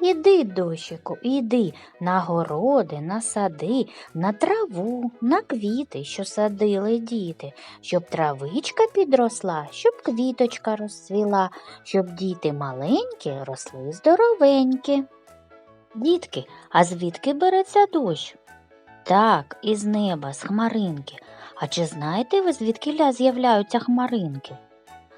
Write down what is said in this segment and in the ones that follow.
Іди, дощику, іди на городи, на сади, на траву, на квіти, що садили діти, щоб травичка підросла, щоб квіточка розцвіла, щоб діти маленькі росли здоровенькі. Дітки, а звідки береться дощ? Так, із неба, з хмаринки. А чи знаєте ви, звідкиля з'являються хмаринки?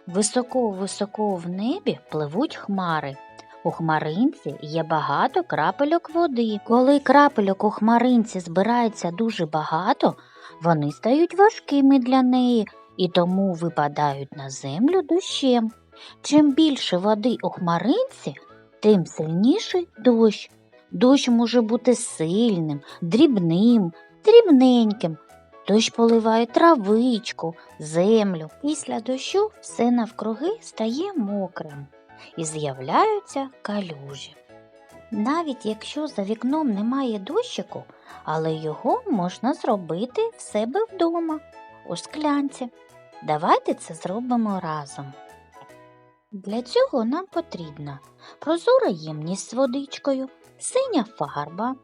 Високо-високо в небі пливуть хмари. У хмаринці є багато крапельок води. Коли крапельок у хмаринці збирається дуже багато, вони стають важкими для неї і тому випадають на землю дощем. Чим більше води у хмаринці, тим сильніший дощ. Дощ може бути сильним, дрібним, дрібненьким. Дощ поливає травичку, землю. Після дощу все навкруги стає мокрим і з'являються калюжі. Навіть якщо за вікном немає дощику, але його можна зробити в себе вдома, у склянці. Давайте це зробимо разом. Для цього нам потрібна прозора ємність з водичкою, синя фарба,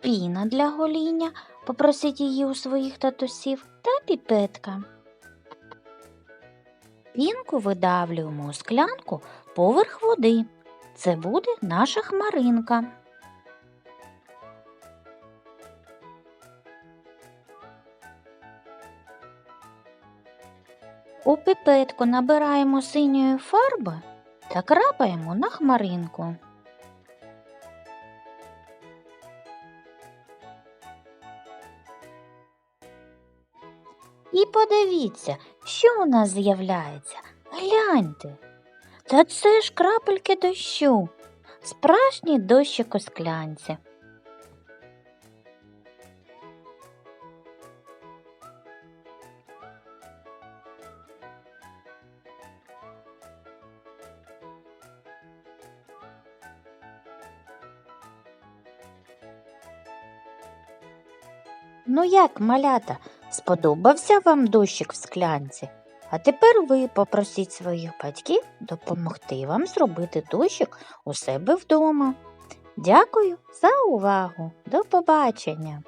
піна для гоління, попросіть її у своїх татусів та піпетка. Пінку видавлюємо у склянку поверх води. Це буде наша хмаринка. У піпетку набираємо синьої фарби та крапаємо на хмаринку. І подивіться, що у нас з'являється. Гляньте. Та це ж крапельки дощу, справжній дощик у. Ну як, малята, сподобався вам дощик в склянці? А тепер ви попросіть своїх батьків допомогти вам зробити дощик у себе вдома. Дякую за увагу. До побачення!